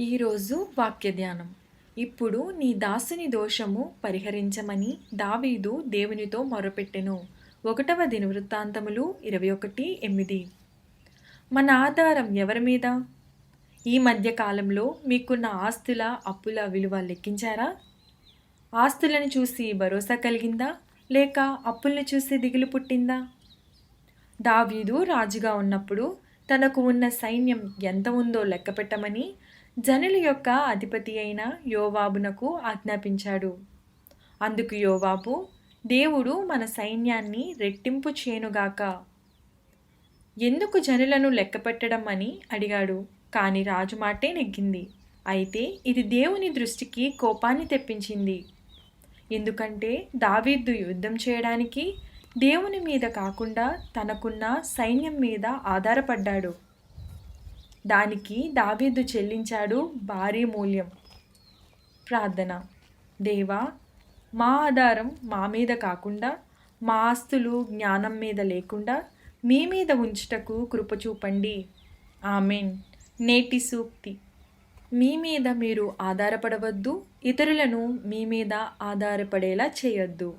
ఈరోజు వాక్య ధ్యానం ఇప్పుడు నీ దాసుని దోషము పరిహరించమని దావీదు దేవునితో మొరపెట్టెను. ఒకటవ దినవృత్తాంతములు ఇరవై ఒకటి ఎనిమిది. మన ఆధారం ఎవరి మీద? ఈ మధ్య కాలంలో మీకున్న ఆస్తుల అప్పుల విలువ లెక్కించారా? ఆస్తులను చూసి భరోసా కలిగిందా? లేక అప్పుల్ని చూసి దిగులు పుట్టిందా? దావీదు రాజుగా ఉన్నప్పుడు తనకు ఉన్న సైన్యం ఎంత ఉందో లెక్కపెట్టమని జనుల యొక్క అధిపతి అయిన యోవాబునకు ఆజ్ఞాపించాడు. అందుకు యోవాబు దేవుడు మన సైన్యాన్ని రెట్టింపు చేనుగాక ఎందుకు జనులను లెక్కపెట్టడం అని అడిగాడు. కానీ రాజు మాటే నెగ్గింది. అయితే ఇది దేవుని దృష్టికి కోపాన్ని తెప్పించింది. ఎందుకంటే దావీదు యుద్ధం చేయడానికి దేవుని మీద కాకుండా తనకున్న సైన్యం మీద ఆధారపడ్డాడు. దానికి దావీదు చెల్లించాడు భారీ మూల్యం. ప్రార్థన. దేవా మా ఆధారం మా మీద కాకుండా మా ఆస్తులు జ్ఞానం మీద లేకుండా మీ మీద ఉంచుటకు కృప చూపండి. ఆమెన్. నేటి సూక్తి. మీ మీద మీరు ఆధారపడవద్దు ఇతరులను మీ మీద ఆధారపడేలా చేయొద్దు.